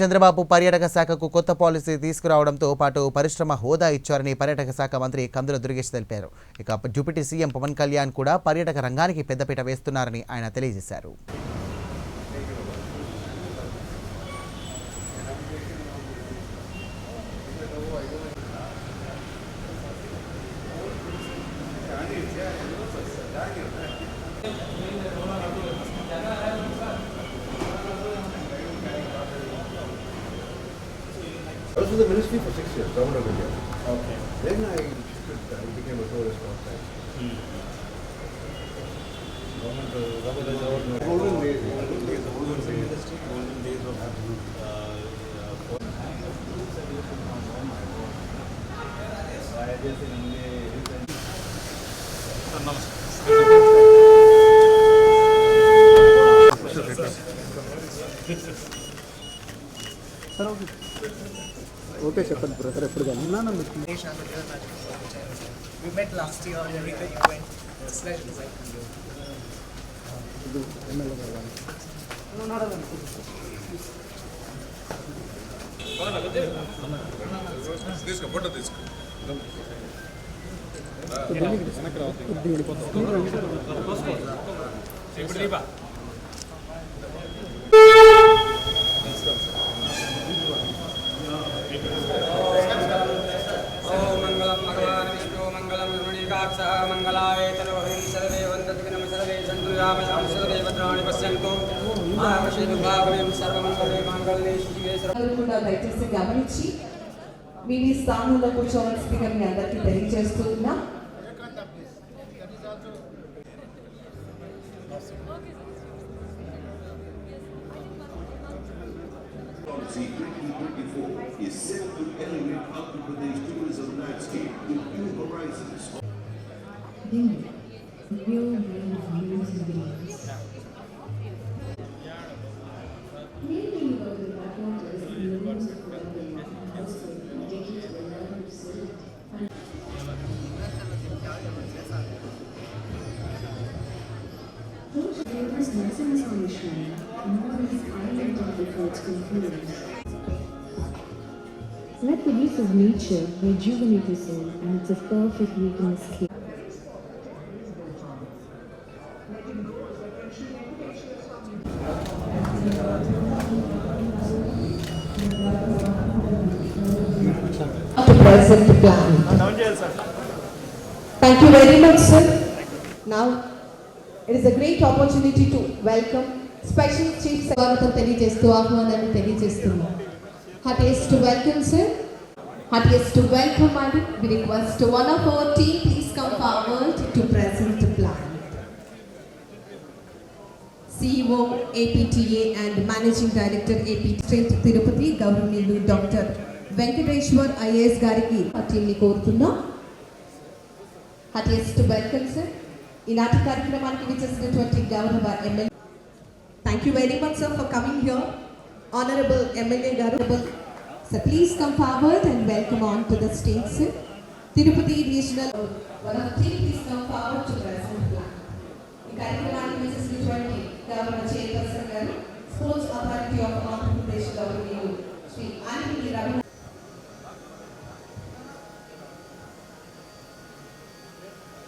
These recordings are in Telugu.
చంద్రబాబు పర్యాటక శాఖకు కొత్త పాలసీ తీసుకురావడంతో పాటు పరిశ్రమ హోదా ఇచ్చారని పర్యాటక శాఖ మంత్రి కందుల దుర్గేష్ తెలిపారు. ఇక డిప్యూటీ సీఎం పవన్ కళ్యాణ్ కూడా పర్యాటక రంగానికి పెద్దపీట వేస్తున్నారని ఆయన తెలియజేశారు. I was with the ministry for six years, government of India. Okay. Then I shifted, I became a tourist contact. Golden days. Golden days. Golden days. golden days of uh, uh, okay చెప్పండి బ్రదర్ ఎప్పుడు కానీ ఉన్నాను We met last year during the event. Uh, slash design. MLA గారు ఓం మంగళం భగవాన్ విష్ణు మంగళం రమణీకాక్ష మంగళాయ తనోహరి సర్వే వందతినం సర్వే సంతు రామయాం సర్వే భద్రాణి పశ్యంతు సర్వమంగళే మంగళే శివే కూడా దయచేసి గమనించి మీ మీ స్థానంలో కూర్చోవలసిందిగా మీ అందరికీ తెలియజేస్తున్నా is set to elevate Andhra Pradesh tourism landscape with new horizons. There, the real of you Let the leaf of nature rejuvenate your soul and it's a perfect weekend escape. Present the plan. Thank you very much, sir. Now, it is a great opportunity to welcome special chief స్వాగతం తెలియజేస్తూ ఆహ్వానాన్ని తెలియజేస్తున్నాం heartiest to welcome sir heartiest to welcome అండి we request one of our team please come forward to present the plan CEO, APTA and Managing Director, AP State Tirupati గౌరవనీయులు డాక్టర్ వెంకటేశ్వర్ ఐఏఎస్ గారికి పార్టీని కోరుతున్నాం. హార్టియస్ట్ వెల్కమ్ సార్ ఈనాటి కార్యక్రమానికి విచ్చేసినటువంటి గౌరవ MLA thank you very much sir for coming here honourable MLA గారు sir please come forward and welcome on to the state sir Tirupati regional one of team please come forward to present plan ఈ కార్యక్రమానికి విచ్చేసినటువంటి గవర్నర్ చైర్పర్సన్ గారు స్పోర్ట్స్ అథారిటీ ఆఫ్ ఆంధ్రప్రదేశ్ గవర్నీయులు శ్రీ ఆంటనీ రవి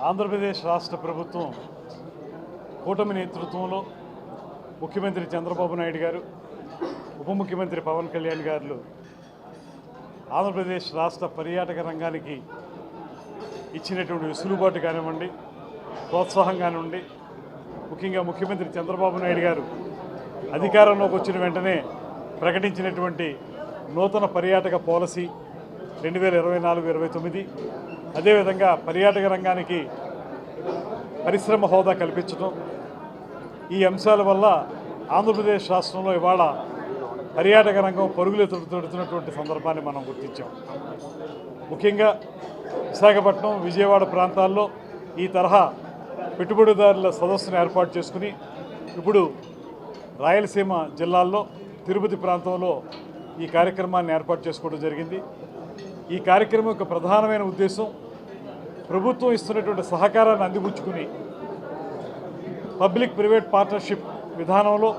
ఆంధ్రప్రదేశ్ రాష్ట్ర ప్రభుత్వం కూటమి నేతృత్వంలో ముఖ్యమంత్రి చంద్రబాబు నాయుడు గారు ఉప ముఖ్యమంత్రి పవన్ కళ్యాణ్ గారు ఆంధ్రప్రదేశ్ రాష్ట్ర పర్యాటక రంగానికి ఇచ్చినటువంటి వెసులుబాటు కానివ్వండి ప్రోత్సాహం కానివ్వండి ముఖ్యంగా ముఖ్యమంత్రి చంద్రబాబు నాయుడు గారు అధికారంలోకి వచ్చిన వెంటనే ప్రకటించినటువంటి నూతన పర్యాటక పాలసీ రెండు వేల ఇరవై నాలుగు ఇరవై తొమ్మిది. అదేవిధంగా పర్యాటక రంగానికి పరిశ్రమ హోదా కల్పించడం ఈ అంశాల వల్ల ఆంధ్రప్రదేశ్ రాష్ట్రంలో ఇవాళ పర్యాటక రంగం పరుగులు తొడుతున్నటువంటి సందర్భాన్ని మనం గుర్తించాం. ముఖ్యంగా విశాఖపట్నం విజయవాడ ప్రాంతాల్లో ఈ తరహా పెట్టుబడిదారుల సదస్సును ఏర్పాటు చేసుకుని ఇప్పుడు రాయలసీమ జిల్లాల్లో తిరుపతి ప్రాంతంలో ఈ కార్యక్రమాన్ని ఏర్పాటు చేసుకోవడం జరిగింది. ఈ కార్యక్రమం యొక్క ప్రధానమైన ఉద్దేశం ప్రభుత్వం ఇస్తున్నటువంటి సహకారాన్ని అందిపుచ్చుకుని పబ్లిక్ ప్రైవేట్ పార్ట్నర్షిప్ విధానంలో